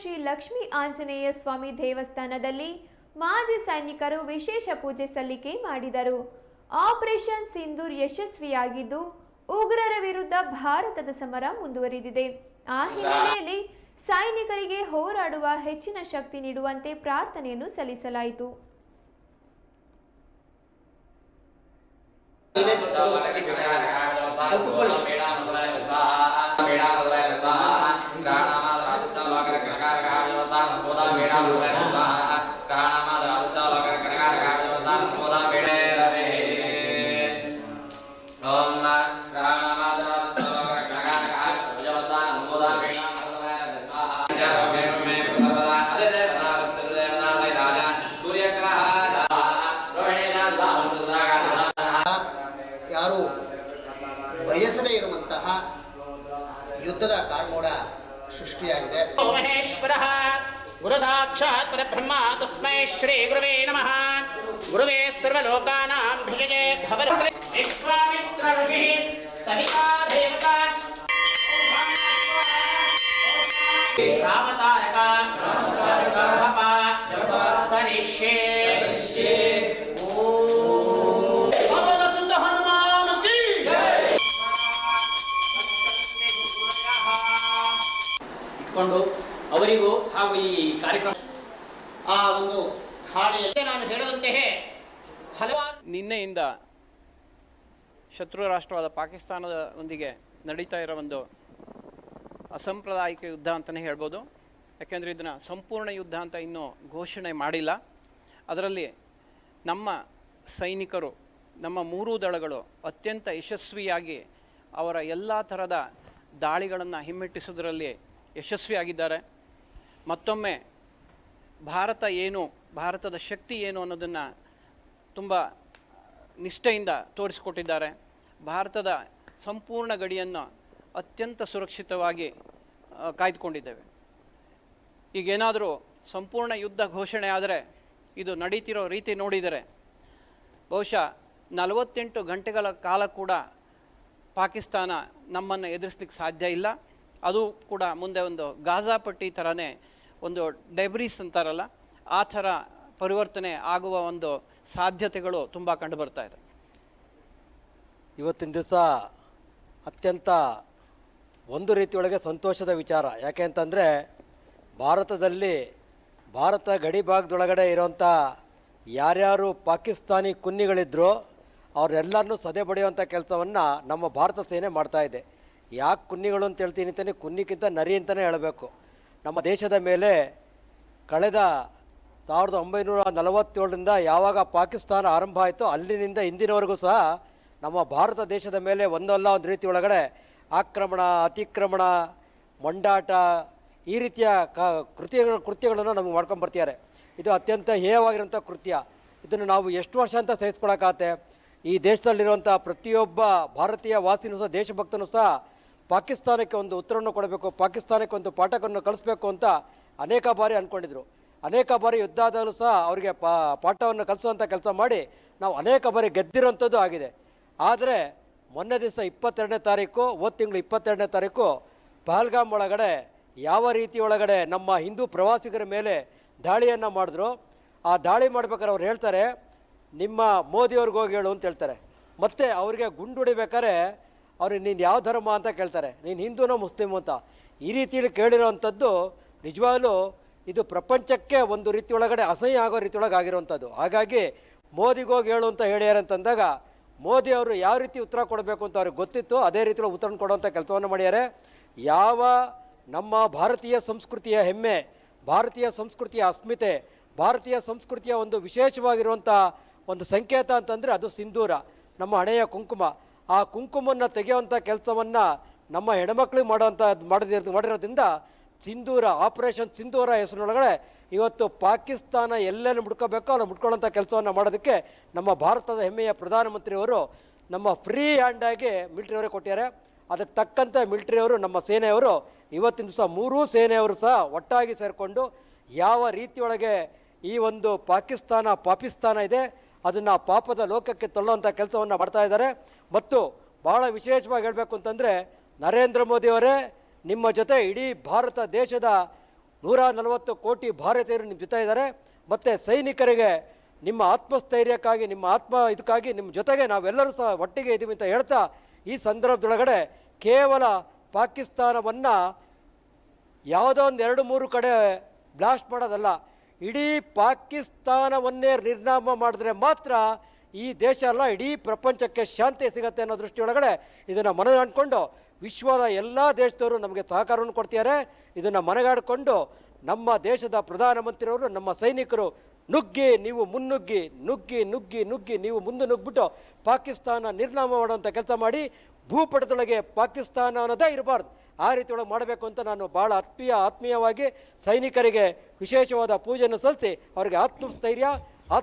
ಶ್ರೀ ಲಕ್ಷ್ಮೀ ಆಂಜನೇಯ ಸ್ವಾಮಿ ದೇವಸ್ಥಾನದಲ್ಲಿ ಮಾಜಿ ಸೈನಿಕರು ವಿಶೇಷ ಪೂಜೆ ಸಲ್ಲಿಕೆ ಮಾಡಿದರು. ಆಪರೇಷನ್ ಸಿಂಧೂರ್ ಯಶಸ್ವಿಯಾಗಿದ್ದು ಉಗ್ರರ ವಿರುದ್ಧ ಭಾರತದ ಸಮರ ಮುಂದುವರಿದಿದೆ. ಆ ಹಿನ್ನೆಲೆಯಲ್ಲಿ ಸೈನಿಕರಿಗೆ ಹೋರಾಡುವ ಹೆಚ್ಚಿನ ಶಕ್ತಿ ನೀಡುವಂತೆ ಪ್ರಾರ್ಥನೆಯನ್ನು ಸಲ್ಲಿಸಲಾಯಿತು. ಯಾರು ಬಯಸದೇ ಇರುವಂತಹ ಯುದ್ಧದ ಕಾರ್ಮೋಡ ಸೃಷ್ಟಿಯಾಗಿದೆ. ಮಹೇಶ್ವರः ಗುರು ಸಾಕ್ಷಾತ್ ಪರಬ್ರಹ್ಮ ತಸ್ಮೈ ಶ್ರೀ ಗುರುವೇ ನಮಃ ಗುರುವೇ ಸರ್ವಲೋಕಾನಾಂ ಭಿಷಜೇ ಭವರ ವಿಶ್ವಾಮಿತ್ರ ಋಷಿ ಸವಿತಾ ದೇವತಾ ರಾಮತಾರಕ ಜಪ ಕರಿಷ್ಯೆ ಓಂ ಪವನ ಸುತ ಹನುಮಾನ ಕೀ ಇಟ್ಕೊಂಡು ಅವರಿಗೂ ಹಾಗೂ ಈ ಕಾರ್ಯಕ್ರಮ ಆ ಒಂದು ಹಾಡಿಯಲ್ಲಿ ನಾನು ಹೇಳದಂತೆಯೇ ಹಲವಾರು ನಿನ್ನೆಯಿಂದ ಶತ್ರು ರಾಷ್ಟ್ರವಾದ ಪಾಕಿಸ್ತಾನದ ಒಂದಿಗೆ ನಡೀತಾ ಇರೋ ಒಂದು ಅಸಾಂಪ್ರದಾಯಿಕ ಯುದ್ಧ ಅಂತಲೇ ಹೇಳ್ಬೋದು. ಯಾಕೆಂದರೆ ಇದನ್ನು ಸಂಪೂರ್ಣ ಯುದ್ಧ ಅಂತ ಇನ್ನೂ ಘೋಷಣೆ ಮಾಡಿಲ್ಲ. ಅದರಲ್ಲಿ ನಮ್ಮ ಸೈನಿಕರು ನಮ್ಮ ಮೂರೂ ದಳಗಳು ಅತ್ಯಂತ ಯಶಸ್ವಿಯಾಗಿ ಅವರ ಎಲ್ಲ ಥರದ ದಾಳಿಗಳನ್ನು ಹಿಮ್ಮೆಟ್ಟಿಸೋದರಲ್ಲಿ ಯಶಸ್ವಿಯಾಗಿದ್ದಾರೆ. ಮತ್ತೊಮ್ಮೆ ಭಾರತ ಏನು, ಭಾರತದ ಶಕ್ತಿ ಏನು ಅನ್ನೋದನ್ನು ತುಂಬ ನಿಷ್ಠೆಯಿಂದ ತೋರಿಸಿಕೊಟ್ಟಿದ್ದಾರೆ. ಭಾರತದ ಸಂಪೂರ್ಣ ಗಡಿಯನ್ನು ಅತ್ಯಂತ ಸುರಕ್ಷಿತವಾಗಿ ಕಾಯ್ದುಕೊಂಡಿದ್ದೇವೆ. ಈಗೇನಾದರೂ ಸಂಪೂರ್ಣ ಯುದ್ಧ ಘೋಷಣೆ ಆದರೆ ಇದು ನಡೀತಿರೋ ರೀತಿ ನೋಡಿದರೆ, ಬಹುಶಃ ನಲವತ್ತೆಂಟು ಗಂಟೆಗಳ ಕಾಲ ಕೂಡ ಪಾಕಿಸ್ತಾನ ನಮ್ಮನ್ನು ಎದುರಿಸ್ಲಿಕ್ಕೆ ಸಾಧ್ಯ ಇಲ್ಲ. ಅದು ಕೂಡ ಮುಂದೆ ಒಂದು ಗಾಜಾ ಪಟ್ಟಿ ಥರನೇ ಒಂದು ಡೈಬ್ರೀಸ್ ಅಂತಾರಲ್ಲ, ಆ ಥರ ಪರಿವರ್ತನೆ ಆಗುವ ಒಂದು ಸಾಧ್ಯತೆಗಳು ತುಂಬ ಕಂಡು ಬರ್ತಾ ಇದೆ. ಇವತ್ತಿನ ದಿವಸ ಅತ್ಯಂತ ಒಂದು ರೀತಿಯೊಳಗೆ ಸಂತೋಷದ ವಿಚಾರ. ಯಾಕೆ ಅಂತಂದರೆ, ಭಾರತದಲ್ಲಿ, ಭಾರತ ಗಡಿ ಭಾಗದೊಳಗಡೆ ಇರೋಂಥ ಯಾರ್ಯಾರು ಪಾಕಿಸ್ತಾನಿ ಕುನ್ನಿಗಳಿದ್ರೋ, ಅವರೆಲ್ಲರನ್ನೂ ಸದೆ ಬಡಿಯುವಂಥ ಕೆಲಸವನ್ನು ನಮ್ಮ ಭಾರತ ಸೇನೆ ಮಾಡ್ತಾ ಇದೆ. ಯಾಕೆ ಕುನ್ನಿಗಳು ಅಂತ ಹೇಳ್ತೀನಿ ಅಂತಲೇ ಕುನ್ನಿಗಿಂತ ನರಿ ಅಂತಲೇ ಹೇಳಬೇಕು. ನಮ್ಮ ದೇಶದ ಮೇಲೆ ಕಳೆದ ಸಾವಿರದ ಒಂಬೈನೂರ ನಲವತ್ತೇಳರಿಂದ ಯಾವಾಗ ಪಾಕಿಸ್ತಾನ ಆರಂಭ ಆಯಿತು ಅಲ್ಲಿನಿಂದ ಇಂದಿನವರೆಗೂ ಸಹ ನಮ್ಮ ಭಾರತ ದೇಶದ ಮೇಲೆ ಒಂದಲ್ಲ ಒಂದು ರೀತಿ ಒಳಗಡೆ ಆಕ್ರಮಣ, ಅತಿಕ್ರಮಣ, ಮಂಡಾಟ ಈ ರೀತಿಯ ಕ ಕೃತ್ಯಗಳ ಕೃತ್ಯಗಳನ್ನು ನಮಗೆ ಮಾಡ್ಕೊಂಡು ಬರ್ತಿದ್ದಾರೆ. ಇದು ಅತ್ಯಂತ ಹೇಯವಾಗಿರುವಂಥ ಕೃತ್ಯ. ಇದನ್ನು ನಾವು ಎಷ್ಟು ವರ್ಷ ಅಂತ ಸಹಿಸ್ಕೊಳಕ್ಕಾಗತ್ತೆ ಈ ದೇಶದಲ್ಲಿರುವಂಥ ಪ್ರತಿಯೊಬ್ಬ ಭಾರತೀಯ ವಾಸಿನೂ ಸಹ ದೇಶಭಕ್ತನೂ ಸಹ ಪಾಕಿಸ್ತಾನಕ್ಕೆ ಒಂದು ಉತ್ತರವನ್ನು ಕೊಡಬೇಕು, ಪಾಕಿಸ್ತಾನಕ್ಕೆ ಒಂದು ಪಾಠವನ್ನು ಕಲಿಸ್ಬೇಕು ಅಂತ ಅನೇಕ ಬಾರಿ ಅಂದ್ಕೊಂಡಿದ್ರು ಅನೇಕ ಬಾರಿ ಯುದ್ಧ ಆದಾಗಲೂ ಸಹ ಅವರಿಗೆ ಪಾ, ಪಾಠವನ್ನು ಕಲಿಸುವಂಥ ಕೆಲಸ ಮಾಡಿ ನಾವು ಅನೇಕ ಬಾರಿ ಗೆದ್ದಿರೋಂಥದ್ದು ಆಗಿದೆ. ಆದರೆ ಮೊನ್ನೆ ದಿವಸ ಇಪ್ಪತ್ತೆರಡನೇ ತಾರೀಕು, ಹೋದ ತಿಂಗಳು ಇಪ್ಪತ್ತೆರಡನೇ ತಾರೀಕು ಪಹಲ್ಗಾಮ್ ಒಳಗಡೆ ಯಾವ ರೀತಿ ಒಳಗಡೆ ನಮ್ಮ ಹಿಂದೂ ಪ್ರವಾಸಿಗರ ಮೇಲೆ ದಾಳಿಯನ್ನು ಮಾಡಿದ್ರು. ಆ ದಾಳಿ ಮಾಡ್ಬೇಕಾದ್ರೆ ಅವ್ರು ಹೇಳ್ತಾರೆ, ನಿಮ್ಮ ಮೋದಿಯವ್ರಿಗೆ ಹೋಗಿ ಹೇಳು ಅಂತ ಹೇಳ್ತಾರೆ. ಮತ್ತು ಅವರಿಗೆ ಗುಂಡು ಹೊಡಿಬೇಕಾದ್ರೆ ಅವ್ರಿಗೆ ನೀನು ಯಾವ ಧರ್ಮ ಅಂತ ಕೇಳ್ತಾರೆ. ನೀನು ಹಿಂದೂನೋ ಮುಸ್ಲಿಮು ಅಂತ. ಈ ರೀತಿಯಲ್ಲಿ ಕೇಳಿರೋವಂಥದ್ದು ನಿಜವಾಗಲೂ ಇದು ಪ್ರಪಂಚಕ್ಕೆ ಒಂದು ರೀತಿ ಒಳಗಡೆ ಅಸಹ್ಯ ಆಗೋ ರೀತಿ ಒಳಗೆ ಆಗಿರುವಂಥದ್ದು ಹಾಗಾಗಿ ಮೋದಿಗೋಗಿ ಹೇಳು ಅಂತ ಹೇಳ್ಯಾರ ಅಂತಂದಾಗ ಮೋದಿ ಅವರು ಯಾವ ರೀತಿ ಉತ್ತರ ಕೊಡಬೇಕು ಅಂತ ಅವ್ರಿಗೆ ಗೊತ್ತಿತ್ತು. ಅದೇ ರೀತಿಯಲ್ಲಿ ಉತ್ತರ ಕೊಡುವಂಥ ಕೆಲಸವನ್ನು ಮಾಡ್ಯಾರೆ. ಯಾವ ನಮ್ಮ ಭಾರತೀಯ ಸಂಸ್ಕೃತಿಯ ಹೆಮ್ಮೆ, ಭಾರತೀಯ ಸಂಸ್ಕೃತಿಯ ಅಸ್ಮಿತೆ, ಭಾರತೀಯ ಸಂಸ್ಕೃತಿಯ ಒಂದು ವಿಶೇಷವಾಗಿರುವಂಥ ಒಂದು ಸಂಕೇತ ಅಂತಂದರೆ ಅದು ಸಿಂಧೂರ, ನಮ್ಮ ಹಣೆಯ ಕುಂಕುಮ. ಆ ಕುಂಕುಮವನ್ನು ತೆಗೆಯುವಂಥ ಕೆಲಸವನ್ನು ನಮ್ಮ ಹೆಣ್ಮಕ್ಳಿಗೆ ಮಾಡುವಂಥ ಮಾಡಿದ ಮಾಡಿರೋದ್ರಿಂದ ಸಿಂಧೂರ ಆಪರೇಷನ್ ಸಿಂಧೂರ ಹೆಸರಿನೊಳಗಡೆ ಇವತ್ತು ಪಾಕಿಸ್ತಾನ ಎಲ್ಲೆಲ್ಲಿ ಮುಡ್ಕೋಬೇಕೋ ಅಲ್ಲಿ ಮುಡ್ಕೊಳ್ಳೋಂಥ ಕೆಲಸವನ್ನು ಮಾಡೋದಕ್ಕೆ ನಮ್ಮ ಭಾರತದ ಹೆಮ್ಮೆಯ ಪ್ರಧಾನಮಂತ್ರಿಯವರು ನಮ್ಮ ಫ್ರೀ ಹ್ಯಾಂಡಾಗಿ ಮಿಲ್ಟ್ರಿಯವರೇ ಕೊಟ್ಟಿದ್ದಾರೆ. ಅದಕ್ಕೆ ತಕ್ಕಂತೆ ಮಿಲ್ಟ್ರಿಯವರು, ನಮ್ಮ ಸೇನೆಯವರು ಇವತ್ತಿನ ದಿವಸ ಮೂರೂ ಸೇನೆಯವರು ಸಹ ಒಟ್ಟಾಗಿ ಸೇರಿಕೊಂಡು ಯಾವ ರೀತಿಯೊಳಗೆ ಈ ಒಂದು ಪಾಕಿಸ್ತಾನ ಪಾಕಿಸ್ತಾನ ಇದೆ, ಅದನ್ನು ಪಾಪದ ಲೋಕಕ್ಕೆ ತಳ್ಳುವಂಥ ಕೆಲಸವನ್ನು ಮಾಡ್ತಾ ಇದ್ದಾರೆ. ಮತ್ತು ಭಾಳ ವಿಶೇಷವಾಗಿ ಹೇಳಬೇಕು ಅಂತಂದರೆ ನರೇಂದ್ರ ಮೋದಿಯವರೇ ನಿಮ್ಮ ಜೊತೆ ಇಡೀ ಭಾರತ ದೇಶದ ನೂರ ನಲವತ್ತು ಕೋಟಿ ಭಾರತೀಯರು ನಿಮ್ಮ ಜೊತೆ ಇದ್ದಾರೆ. ಮತ್ತು ಸೈನಿಕರಿಗೆ ನಿಮ್ಮ ಆತ್ಮಸ್ಥೈರ್ಯಕ್ಕಾಗಿ, ನಿಮ್ಮ ಆತ್ಮ ಇದಕ್ಕಾಗಿ, ನಿಮ್ಮ ಜೊತೆಗೆ ನಾವೆಲ್ಲರೂ ಸಹ ಒಟ್ಟಿಗೆ ಇದ್ದೀವಿ ಅಂತ ಹೇಳ್ತಾ ಈ ಸಂದರ್ಭದೊಳಗಡೆ ಕೇವಲ ಪಾಕಿಸ್ತಾನವನ್ನು ಯಾವುದೋ ಒಂದು ಎರಡು ಮೂರು ಕಡೆ ಬ್ಲಾಸ್ಟ್ ಮಾಡೋದಲ್ಲ, ಇಡೀ ಪಾಕಿಸ್ತಾನವನ್ನೇ ನಿರ್ನಾಮ ಮಾಡಿದ್ರೆ ಮಾತ್ರ ಈ ದೇಶ ಅಲ್ಲ, ಇಡೀ ಪ್ರಪಂಚಕ್ಕೆ ಶಾಂತಿ ಸಿಗುತ್ತೆ ಅನ್ನೋ ದೃಷ್ಟಿಯೊಳಗಡೆ ಇದನ್ನು ಮನಗಂಡ್ಕೊಂಡು ವಿಶ್ವದ ಎಲ್ಲ ದೇಶದವರು ನಮಗೆ ಸಹಕಾರವನ್ನು ಕೊಡ್ತಿದ್ದಾರೆ. ಇದನ್ನು ಮನಗಾಡಿಕೊಂಡು ನಮ್ಮ ದೇಶದ ಪ್ರಧಾನಮಂತ್ರಿಯವರು, ನಮ್ಮ ಸೈನಿಕರು ನುಗ್ಗಿ, ನೀವು ಮುನ್ನುಗ್ಗಿ, ನುಗ್ಗಿ ನುಗ್ಗಿ ನುಗ್ಗಿ, ನೀವು ಮುಂದೆ ನುಗ್ಗಿಬಿಟ್ಟು ಪಾಕಿಸ್ತಾನ ನಿರ್ನಾಮ ಮಾಡುವಂಥ ಕೆಲಸ ಮಾಡಿ ಭೂಪಟದೊಳಗೆ ಪಾಕಿಸ್ತಾನ ಅನ್ನೋದೇ ಇರಬಾರ್ದು. ಆ ರೀತಿ ಮಾಡಬೇಕು ಅಂತ ನಾನು ಭಾಳ ಆತ್ಮೀಯ, ಆತ್ಮೀಯವಾಗಿ ಸೈನಿಕರಿಗೆ ವಿಶೇಷವಾದ ಪೂಜೆಯನ್ನು ಸಲ್ಲಿಸಿ, ಅವರಿಗೆ ಆತ್ಮಸ್ಥೈರ್ಯ